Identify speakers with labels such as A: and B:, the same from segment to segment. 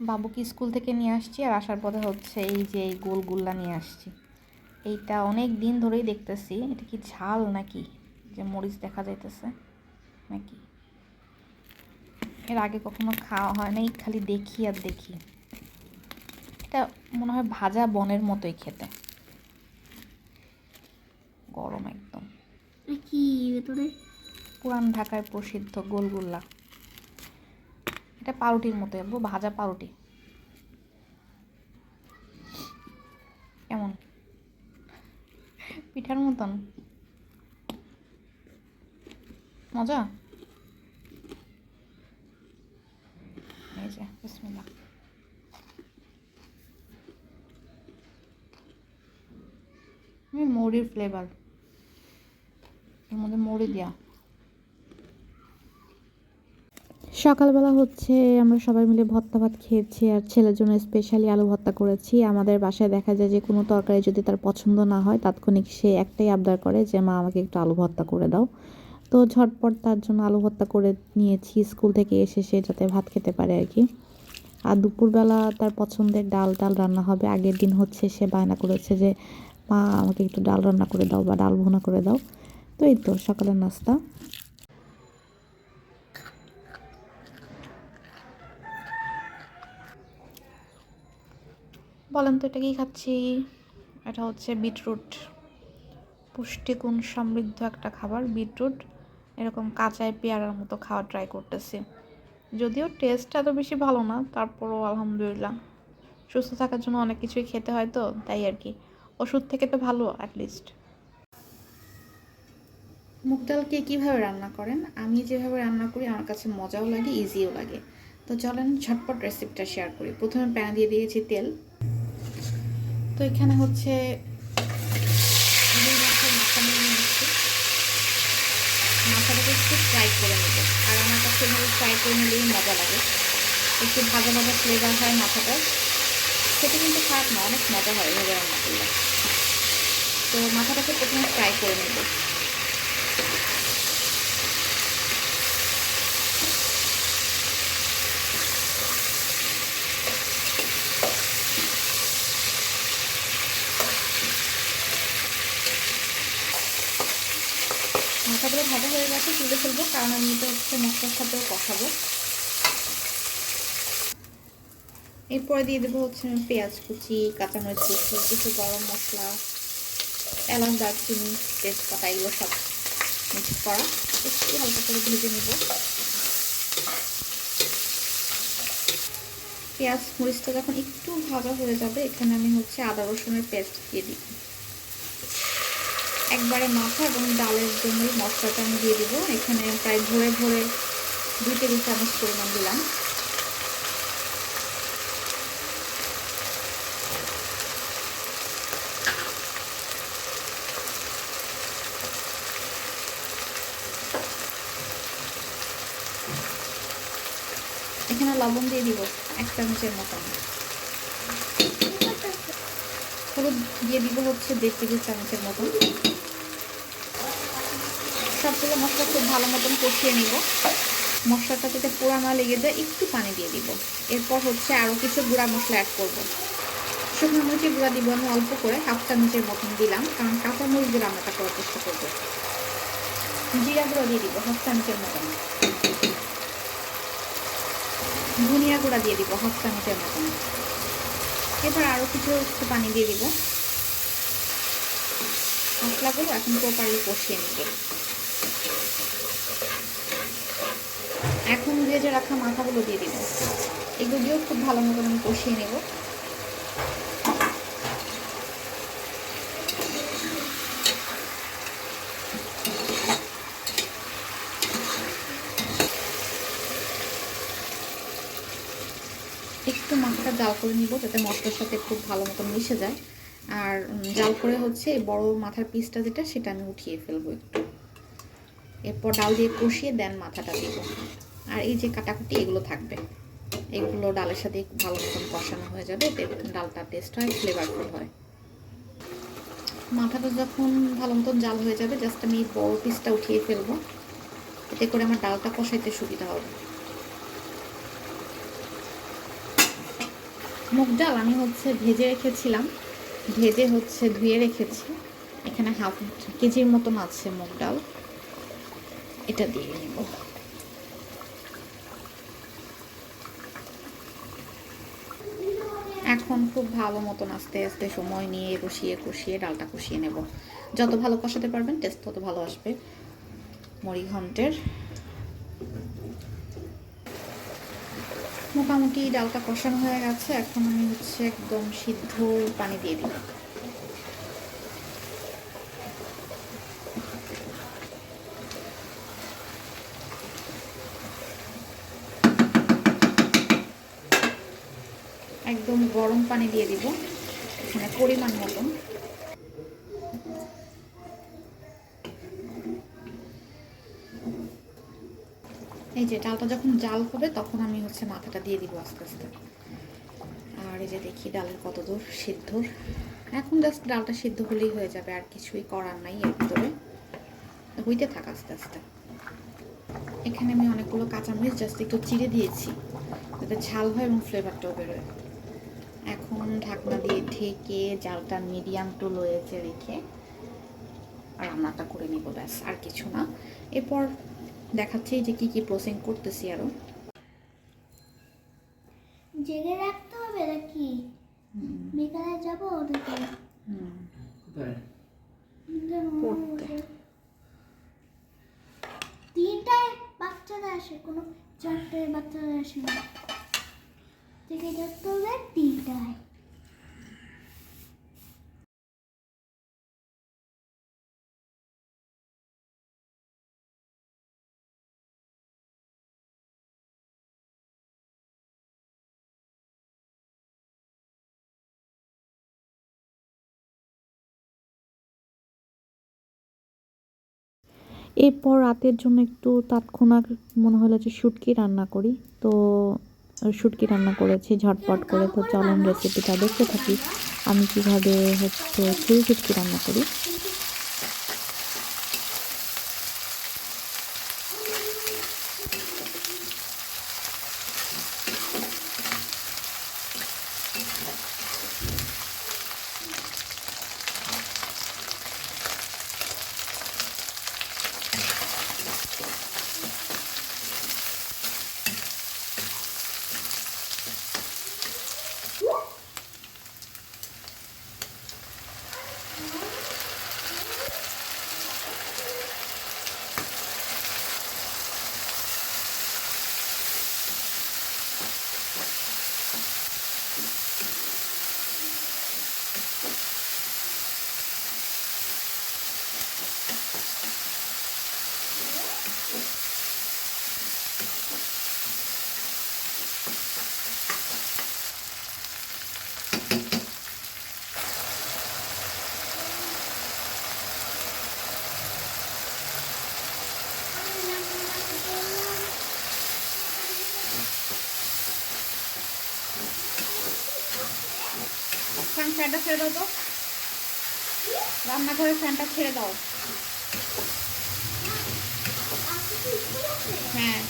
A: বাবুকে স্কুল থেকে নিয়ে আসছি আর আসার পথে হচ্ছে এই যে এই গোলগুল্লা নিয়ে আসছি। এইটা অনেক দিন ধরেই দেখতেছি। এটা কি ঝাল নাকি? যে মরিচ দেখা যাইতেছে নাকি? এর আগে কখনো খাওয়া হয় নাই খালি দেখি আর দেখি। এটা মনে হয় ভাজা বনের মতোই খেতে। গরম একদম।
B: কি ভেতরে?
A: পুরান ঢাকায় প্রসিদ্ধ গোলগুল্লা এটা পাউরুটির মতো ভাজা পাউরুটি কেমন পিঠার মতন। মজা? এই যে বিসমিল্লাহ। হুম মৌরির ফ্লেভার এর মধ্যে মুড়ি দেওয়া সকালবেলা হচ্ছে আমরা সবাই মিলে ভর্তা ভাত খেয়েছি আর ছেলের জন্য স্পেশালি আলু ভর্তা করেছি। আমাদের বাসায় দেখা যায় যে কোনো তরকারি যদি তার পছন্দ না হয়, তাৎক্ষণিক সে একটাই আবদার করে যে, মা, আমাকে একটু আলু ভর্তা করে দাও। তো ঝটপট তার জন্য আলু ভর্তা করে নিয়েছি স্কুল থেকে এসে সে যাতে ভাত খেতে পারে আর কি। আর দুপুরবেলা তার পছন্দের ডাল ডাল রান্না হবে। আগের দিন হচ্ছে সে বায়না করেছে যে, মা, আমাকে একটু ডাল রান্না করে দাও বা ডাল ভুনা করে দাও। তো এই তো সকালের নাস্তা। বলেন তো, এটা কি খাচ্ছি? এটা হচ্ছে বিটরুট। পুষ্টিগুণ সমৃদ্ধ একটা খাবার, বিটরুট। এরকম কাঁচায় পেয়ারার মতো খাওয়া ট্রাই করতেছি। যদিও টেস্ট এত বেশি ভালো না, তারপরও আলহামদুলিল্লাহ। সুস্থ থাকার জন্য অনেক কিছুই খেতে হয় তো, তাই আর কি। ওষুধ থেকে তো ভালো অ্যাটলিস্ট মুগ ডালকে কীভাবে রান্না করেন? আমি যেভাবে রান্না করি, আমার কাছে মজাও লাগে ইজিও লাগে। তো চলেন, ঝটপট রেসিপিটা শেয়ার করি। প্রথমে প্যান দিয়ে দিয়েছি তেল। তো এখানে হচ্ছে মাথাটাকে একটু ফ্রাই করে নেব। আর আমার কাছে এভাবে ফ্রাই করে নিলেই মজা লাগে। একটু ভাজা ভাজা ফ্লেভার হয় মাথাটা সেটা কিন্তু খারাপ না, অনেক মজা হয় এভাবে রান্না করলে। তো মাথাটাকে প্রথমে ফ্রাই করে নেব। মাথাগুলো ভাজা হয়ে গেছে, তুলে ফেলব, কারণ আমি এটা হচ্ছে মশলার সাথেও কষাবো। এরপরে দিয়ে দেবো হচ্ছে পেঁয়াজ কুচি, কাঁচামরিচ কুচি, কিছু গরম মশলা, এলাচ, দারচিনি, তেজপাতা, এগুলো সব মিক্স করা। একটু হালকা করে ভেজে নেব। পেঁয়াজ, মরিচটা যখন একটু ভাজা হয়ে যাবে, এখানে আমি হচ্ছে আদা রসুনের পেস্ট দিয়ে দিই একবারে মাথা এবং ডালের জন্য মশলাটা আমি দিয়ে দিব। এখানে প্রায় ভরে ভরে দুই টেবিল চামচ পরিমাণ দিলাম। এখানে লবণ দিয়ে দিব এক চামচের মতন হলুদ দিয়ে দিব হচ্ছে দেড় টেবিল চামচের মতন সবগুলো মশলা খুব ভালো মতন কষিয়ে নিব। মশলাটা যাতে পোড়া না লেগে যায়, একটু পানি দিয়ে দিব। এরপর হচ্ছে আরও কিছু গুঁড়া মশলা অ্যাড করব। শুকনো মরিচের গুঁড়া দিব আমি অল্প করে, হাফ চামচের মতন দিলাম, কারণ কাঁচা মরিচ দিয়ে রান্নাটা করার চেষ্টা করব। জিরা গুঁড়া দিয়ে দিব, হাফ চামচের মতন। ধনিয়া গুঁড়া দিয়ে দিব, হাফ চামচের মতন। এবার আরও কিছু একটু পানি দিয়ে দিব। মশলাগুলো এখন প্রপারলি কষিয়ে নিব। এখন ভেজে রাখা মাথাগুলো দিয়ে দিব এগুলো দিয়েও খুব ভালো মতন আমি কষিয়ে নেব। একটু মাথাটা জাল করে নিব যাতে মশলার সাথে খুব ভালো মতন মিশে যায়। আর জাল করে হচ্ছে বড় মাথার পিসটা যেটা, সেটা আমি উঠিয়ে ফেলব একটু। এরপর ডাল দিয়ে কষিয়ে দেন মাথাটা দিব। আর এই যে কাটাকুটি, এগুলো থাকবে। এগুলো ডালের সাথে ভালো মতন কষানো হয়ে যাবে এতে ডালটা টেস্ট হয় ফ্লেভারফুল হয়। মাথাটা যখন ভালো মতন জাল হয়ে যাবে জাস্ট আমি বড় পিসটা উঠিয়ে ফেলব। এতে করে আমার ডালটা কষাইতে সুবিধা হবে। মুগ ডাল আমি হচ্ছে ভেজে রেখেছিলাম, ভেজে হচ্ছে ধুয়ে রেখেছি। এখানে হাফ কেজির মতন আছে মুগ ডাল। এটা দিয়ে নেব এখন খুব ভালো মতন আস্তে আস্তে সময় নিয়ে কষিয়ে কষিয়ে ডালটা কষিয়ে নেব। যত ভালো কষাতে পারবেন টেস্ট তত ভালো আসবে। মুড়ি ঘন্টের মোটামুটি ডালটা কষানো হয়ে গেছে। এখন আমি হচ্ছে একদম সিদ্ধ পানি দিয়ে দিই একদম গরম পানি দিয়ে দিব, এখানে পরিমাণ মতন। এই যে ডালটা যখন জাল হবে, তখন আমি হচ্ছে মাথাটা দিয়ে দিব আস্তে আস্তে। আর এই যে দেখি ডালের কত দূর সিদ্ধর এখন জাস্ট ডালটা সিদ্ধ হলেই হয়ে যাবে, আর কিছুই করার নাই এর ভিতরে। হইতে থাক আস্তে আস্তে। এখানে আমি অনেকগুলো কাঁচামরিচ জাস্ট একটু চিড়ে দিয়েছি, যাতে ঝাল হয় এবং ফ্লেভারটাও বেরোয়। এখন ঢাকনা দিয়ে ঢেকে জালটা মিডিয়াম টু লোয়েতে রেখে রান্নাটা করে নিব ব্যাস আর কিছু না। এরপর দেখাচ্ছি যে কি কি প্রসেসিং করতেছি আরও।
B: জেগে রাখতে হবে নাকি? বিকালে যাব ওদিকে। তিনটায় বাচ্চারা আসে কোনো চারটায় বাচ্চারা আসে না। তিনটায়
A: এরপর রাতের জন্য একটু তাৎক্ষণাৎ মনে হলো যে শুটকি রান্না করি। তো শুটকি রান্না করেছি, ঝটপট করে। তো চলেন রেসিপিটা দেখতে থাকি। আমি কীভাবে হচ্ছে ফুল শুটকি রান্না করি। ফ্যানটা ছেড়ে দাও তো। রান্নাঘরের ফ্যানটা ছেড়ে দাও। হ্যাঁ।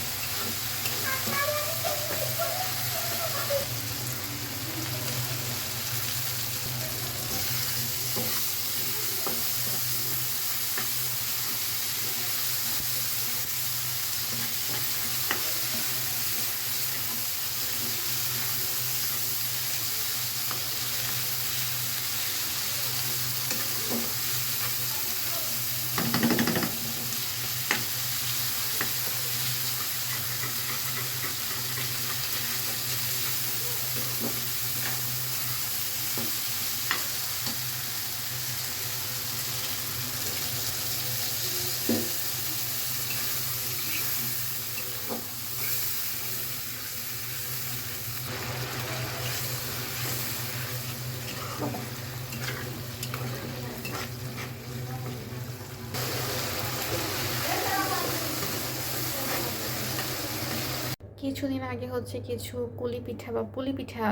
A: কিছুদিন আগে হচ্ছে কিছু পুলি পিঠা বা পুলি পিঠা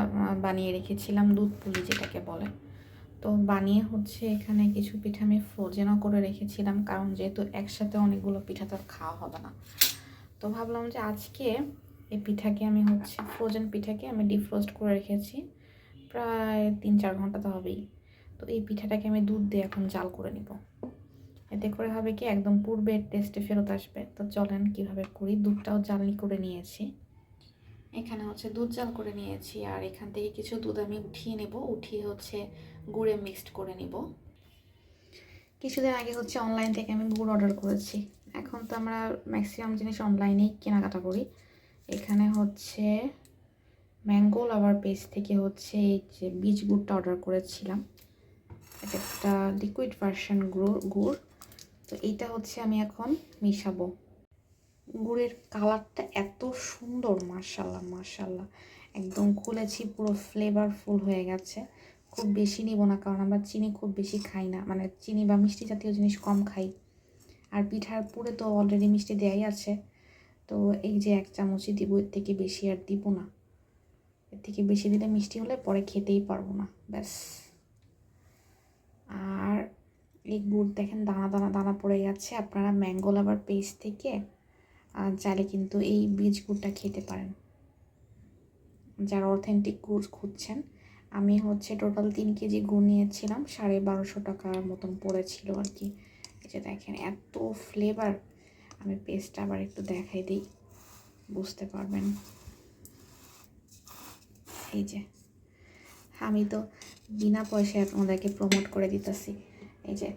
A: বানিয়ে রেখেছিলাম, দুধ পুলি যেটাকে বলে। তো বানিয়ে হচ্ছে এখানে কিছু পিঠা আমি ফ্রোজেনও করে রেখেছিলাম, কারণ যেহেতু একসাথে অনেকগুলো পিঠা তো খাওয়া হবে না। তো ভাবলাম যে আজকে এই পিঠাকে আমি হচ্ছে ফ্রোজেন পিঠাকে আমি ডিফ্রোস্ট করে রেখেছি। প্রায় তিন চার ঘণ্টা তো হবেই। তো এই পিঠাটাকে আমি দুধ দিয়ে এখন জাল করে নিব। এতে করে হবে কি, একদম পূর্বের টেস্টে ফেরত আসবে। তো চলেন কীভাবে করি, দুধটাও জালনি করে নিয়েছি। এখানে হচ্ছে দুধ জাল করে নিয়েছি আর এখান থেকে কিছু দুধ আমি উঠিয়ে নেব। উঠিয়ে হচ্ছে গুড়ে মিক্সড করে নিব। কিছুদিন আগে হচ্ছে অনলাইন থেকে আমি গুড় অর্ডার করেছি। এখন তো আমরা ম্যাক্সিমাম জিনিস অনলাইনেই কেনাকাটা করি। এখানে হচ্ছে ম্যাঙ্গো লাভার পেজ থেকে হচ্ছে এই যে বীজ গুড়টা অর্ডার করেছিলাম। একটা লিকুইড ভার্সন গুড় গুড়। তো এইটা হচ্ছে আমি এখন মিশাবো। গুড়ের কালারটা এত সুন্দর মার্শাল্লাহ মার্শাল্লাহ একদম খুলেছি, পুরো ফ্লেভারফুল হয়ে গেছে। খুব বেশি নিব না, কারণ আমরা চিনি খুব বেশি খাই না। মানে চিনি বা মিষ্টি জাতীয় জিনিস কম খাই। আর পিঠার পুরে তো অলরেডি মিষ্টি দেয়াই আছে। তো এই যে এক চামচই দিব, এর থেকে বেশি আর দিব না। এর থেকে বেশি দিলে মিষ্টি হলে পরে খেতেই পারব না, ব্যাস। আর এই গুড় দেখেন দানা দানা দানা পড়ে যাচ্ছে আপনারা ম্যাঙ্গো লাভার পেজ থেকে আর চাইলে কিন্তু এই বীজ গুড়টা খেতে পারেন। যারা অথেন্টিক গুড় খুঁজছেন, আমি হচ্ছে টোটাল তিন কেজি গুড় নিয়েছিলাম, সাড়ে বারোশো টাকার মতন পড়েছিল আর কি এই যে দেখেন, এত ফ্লেভার আমি পেস্টটা আবার একটু দেখাই দিই, বুঝতে পারবেন? এই যে, আমি তো বিনা পয়সায় আপনাদেরকে প্রমোট করে দিতেছি। এই যে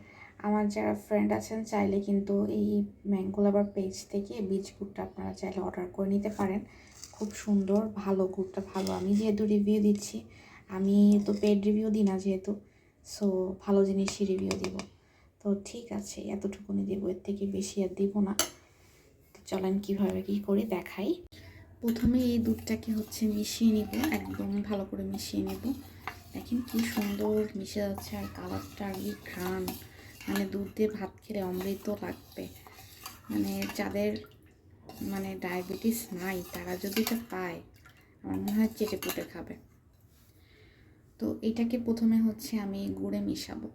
A: আমার যারা ফ্রেন্ড আছেন, চাইলে কিন্তু এই ম্যাঙ্গো লাভার পেজ থেকে বীজ গুড়টা আপনারা চাইলে অর্ডার করে নিতে পারেন। খুব সুন্দর, ভালো গুড়টা, ভালো। আমি যেহেতু রিভিউ দিচ্ছি, আমি তো পেড রিভিউ দিই না যেহেতু সো ভালো জিনিসই রিভিউ দিব। তো ঠিক আছে, এতটুকুনি দেবো, এর থেকে বেশি আর দিব না। তো চলেন কীভাবে কী করি, দেখাই। প্রথমে এই দুধটাকে হচ্ছে মিশিয়ে নিব, একদম ভালো করে মিশিয়ে নেব। দেখেন কি সুন্দর মিশে যাচ্ছে, আর কালারটা আর কি ঘ্রাণ। মানে দুধ দিয়ে ভাত খেলে অমৃত লাগবে। মানে যাদের মানে ডায়াবেটিস নাই, তারা যদি এটা পায়, আমার মনে হয় চেটে পুটে খাবে। তো এটাকে প্রথমে হচ্ছে আমি গুড়ে মিশাবো।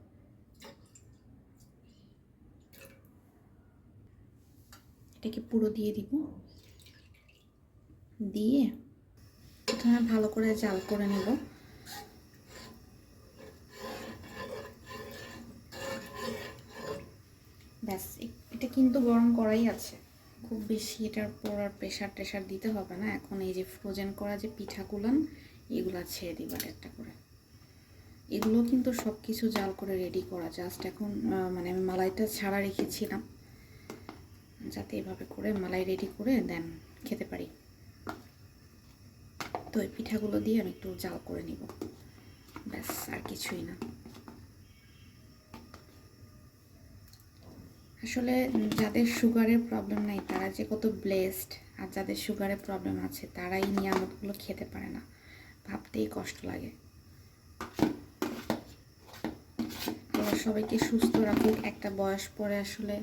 A: এটাকে পুরো দিয়ে দিব। দিয়ে প্রথমে ভালো করে জাল করে নেব। ব্যাস এটা কিন্তু গরম করাই আছে। খুব বেশি এটার পর আর প্রেশার টেশার দিতে হবে না। এখন এই যে ফ্রোজেন করা যে পিঠাগুলান, এগুলো ছেড়ে দিবা একটা করে। এগুলো কিন্তু সব কিছু জাল করে রেডি করা। জাস্ট এখন মানে আমি মালাইটা ছাড়া রেখেছিলাম। যাতে এভাবে করে মালাই রেডি করে দেন খেতে পারি। তো এই পিঠাগুলো দিয়ে আমি একটু জাল করে নিব। ব্যাস, আর কিছুই না। আসলে যাদের সুগারের প্রবলেম নাই, তারা যে কত ব্লেসড আর যাদের সুগারের প্রবলেম আছে, তারা এই নিয়ামতগুলো খেতে পারে না। ভাবতেই কষ্ট লাগে। সবাইকে সুস্থ রাখুক। একটা বয়স পরে আসলে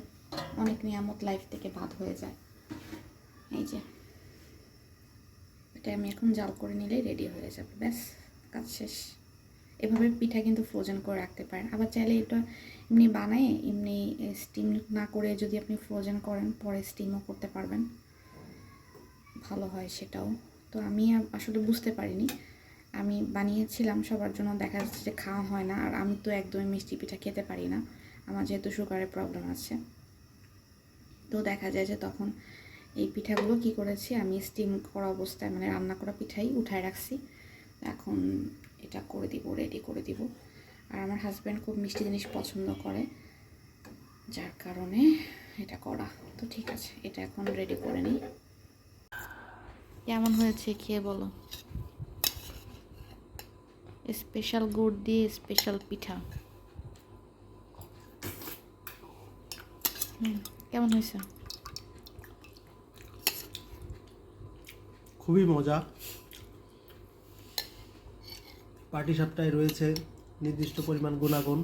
A: অনেক নিয়ামত লাইফ থেকে বাদ হয়ে যায়। এই যে। এটা আমি এখন জাল করে নিলেই রেডি হয়ে যাবে। ব্যাস, কাজ শেষ। এভাবে পিঠা কিন্তু ফ্রোজেন করে রাখতে পারেন। আবার চাইলে এটা এমনি বানায় এমনি স্টিম না করে যদি আপনি ফ্রোজেন করেন, পরে স্টিমও করতে পারবেন। ভালো হয় সেটাও। তো আমি আসলে বুঝতে পারিনি। আমি বানিয়েছিলাম সবার জন্য, দেখা যাচ্ছে যে খাওয়া হয় না, আর আমি তো একদমই মিষ্টি পিঠা খেতে পারি না। আমার যেহেতু সুগারের প্রবলেম আছে। তো দেখা যায় যে তখন এই পিঠাগুলো কি করেছি, আমি স্টিম করা অবস্থায় মানে রান্না করা পিঠাই উঠায় রাখছি। এখন এটা করে দিব রেডি করে দিব। আর আমার হাজব্যান্ড খুব মিষ্টি জিনিস পছন্দ করে যার কারণে এটা করা। তো ঠিক আছে এটা এখন রেডি করে নিই। কেমন হয়েছে খেয়ে বলো? স্পেশাল গুড় দিয়ে স্পেশাল পিঠা। হুম কেমন হয়েছে?
C: খুবই মজা। পাটি সাপটায় রয়েছে। নির্দিষ্ট পরিমাণ গুণাগুণ